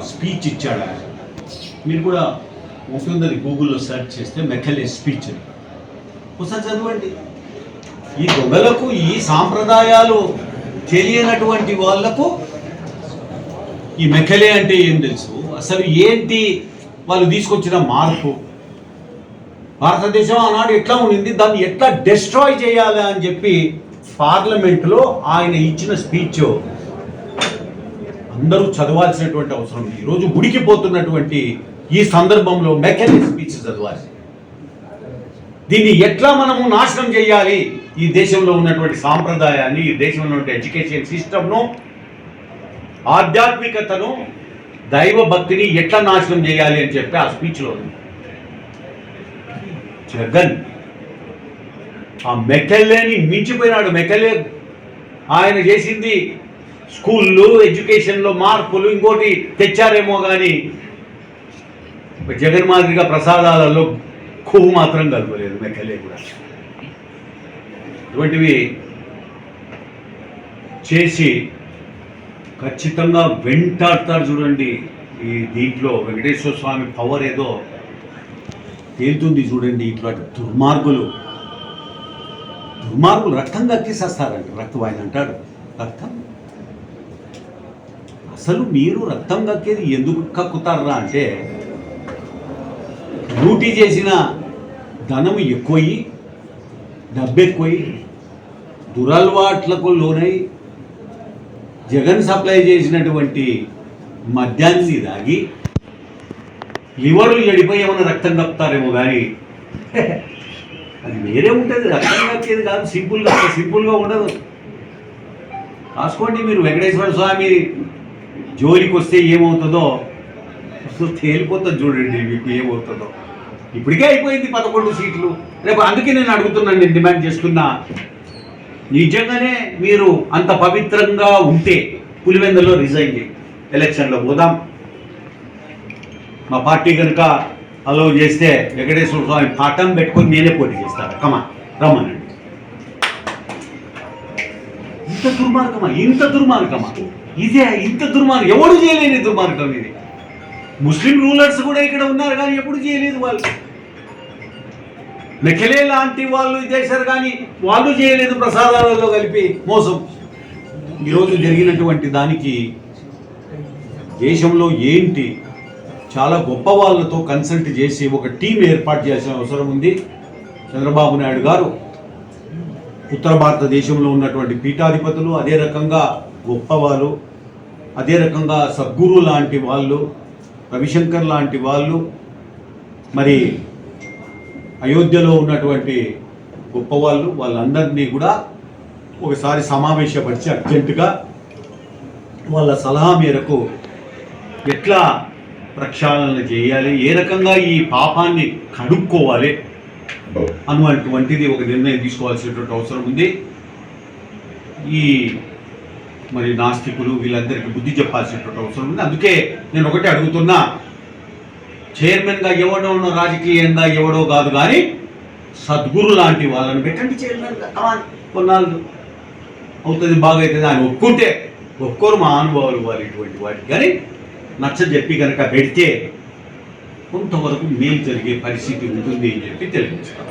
Speech ఇచ్చాడు? ఆయన మీరు కూడా ఉంటుందని గూగుల్లో సెర్చ్ చేస్తే మెకలే స్పీచ్. అని ఒకసారి చదవండి. ఈ దొంగలకు ఈ సాంప్రదాయాలు తెలియనటువంటి వాళ్ళకు ఈ మెకలే అంటే ఏం తెలుసు? అసలు ఏంటి వాళ్ళు తీసుకొచ్చిన మార్పు? భారతదేశం ఆనాడు ఎట్లా ఉండింది? దాన్ని ఎట్లా డిస్ట్రాయ్ చేయాలి అని చెప్పి పార్లమెంట్లో ఆయన ఇచ్చిన స్పీచ్. అందరూ చదవాల్సినటువంటి అవసరం ఉంది. ఈరోజు ఉడికిపోతున్నటువంటి ఈ సందర్భంలో మెకానిక్ స్పీచ్ చదవాలి. దీన్ని ఎట్లా మనము నాశనం చేయాలి? ఈ దేశంలో ఉన్నటువంటి సాంప్రదాయాన్ని ఈ దేశంలో ఉన్నటువంటి ఎడ్యుకేషన్ సిస్టమ్ను ఆధ్యాత్మికతను దైవ భక్తిని ఎట్లా నాశనం చేయాలి అని చెప్పి ఆ స్పీచ్లో ఉంది. జగన్ ఆ మెకెల్లేని మించిపోయినాడు మెకెల్లే ఆయన చేసింది స్కూళ్ళు ఎడ్యుకేషన్లో మార్పులు ఇంకోటి తెచ్చారేమో కానీ జగన్ మాదిరిగా ప్రసాదాలలో కొవ్వు మాత్రం కలపలేదు మెకెల్లే కూడా. ఇటువంటివి చేసి ఖచ్చితంగా వెంటాడతారు చూడండి ఈ దీంట్లో వెంకటేశ్వర స్వామి పవర్ ఏదో తేలుతుంది చూడండి ఇట్లాంటి దుర్మార్గులు. దుర్మార్గులు రక్తం కక్కిసేస్తారంట రక్తవాయిని అంటాడు రక్తం అసలు మీరు రక్తం కక్కేది ఎందుకు కక్కుతారా అంటే లూటీ చేసిన ధనం ఎక్కువయి డబ్బెక్కువయి దురలవాట్లకు లోనై జగన్ సప్లై చేసినటువంటి మద్యాన్ని తాగి లివర్లు ఎడిపోయి ఏమైనా రక్తం కప్పుతారేమో కానీ అది వేరే ఉంటుంది. రక్తం కక్కేది కాదు. సింపుల్గా సింపుల్గా ఉండదు. రాసుకోండి మీరు వెంకటేశ్వర స్వామి జోలికి వస్తే ఏమవుతుందో? అసలు తేలిపోతుంది చూడండి మీకు ఏమవుతుందో. ఇప్పటికే అయిపోయింది పదకొండు సీట్లు. రేపు అందుకే నేను అడుగుతున్నాను నేను డిమాండ్ చేస్తున్నా. నిజంగానే మీరు అంత పవిత్రంగా ఉంటే పులివెందులో రిజైన్ చేయండి. ఎలక్షన్లో పోదాం. మా పార్టీ కనుక అలౌ చేస్తే వెంకటేశ్వర స్వామి పాఠం పెట్టుకొని నేనే పోటీ చేస్తాను. కమా రమ్మనండి. ఇంత దుర్మార్గమా? ఇంత దుర్మార్గమా? ఇదే ఇంత దుర్మార్గం. ఎవడు చేయలేని దుర్మార్గం ఇది? ముస్లిం రూలర్స్ కూడా ఇక్కడ ఉన్నారు కానీ ఎప్పుడు చేయలేదు వాళ్ళు. మెఖలే లాంటి వాళ్ళు చేశారు కానీ వాళ్ళు చేయలేదు ప్రసాదాలలో కలిపి మోసం. ఈరోజు జరిగినటువంటి దానికి దేశంలో ఏంటి చాలా గొప్ప వాళ్ళతో కన్సల్ట్ చేసి ఒక టీం ఏర్పాటు చేసిన అవసరం ఉంది. చంద్రబాబు నాయుడు గారు ఉత్తర భారతదేశంలో ఉన్నటువంటి పీఠాధిపతులు అదే రకంగా గొప్పవాళ్ళు అదే రకంగా సద్గురు లాంటి వాళ్ళు రవిశంకర్ లాంటి వాళ్ళు మరి అయోధ్యలో ఉన్నటువంటి గొప్పవాళ్ళు వాళ్ళందరినీ కూడా ఒకసారి సమావేశపరిచి అర్జెంటుగా వాళ్ళ సలహా మేరకు ఎట్లా ప్రక్షాళన చేయాలి ఏ రకంగా ఈ పాపాన్ని కడుక్కోవాలి అన్నటువంటిది ఒక నిర్ణయం తీసుకోవాల్సినటువంటి అవసరం ఉంది. ఈ మరి నాస్తికులు వీళ్ళందరికీ బుద్ధి చెప్పాల్సినటువంటి అవసరం ఉంది. అందుకే నేను ఒకటే అడుగుతున్నా. చైర్మన్గా ఎవడో ఉన్న రాజకీయంగా ఎవడో కాదు కానీ సద్గురు లాంటి వాళ్ళని పెట్టండి చైర్మన్గా. కొన్నాళ్ళు. అవుతుంది బాగా అవుతుంది అని ఒప్పుకుంటే ఒక్కరు మా అనుభవాలు వాళ్ళు ఇటువంటి వాటికి. కానీ నచ్చ చెప్పి కనుక పెడితే కొంతవరకు మేలు జరిగే పరిస్థితి ఉంటుంది అని చెప్పి తెలియజేస్తాం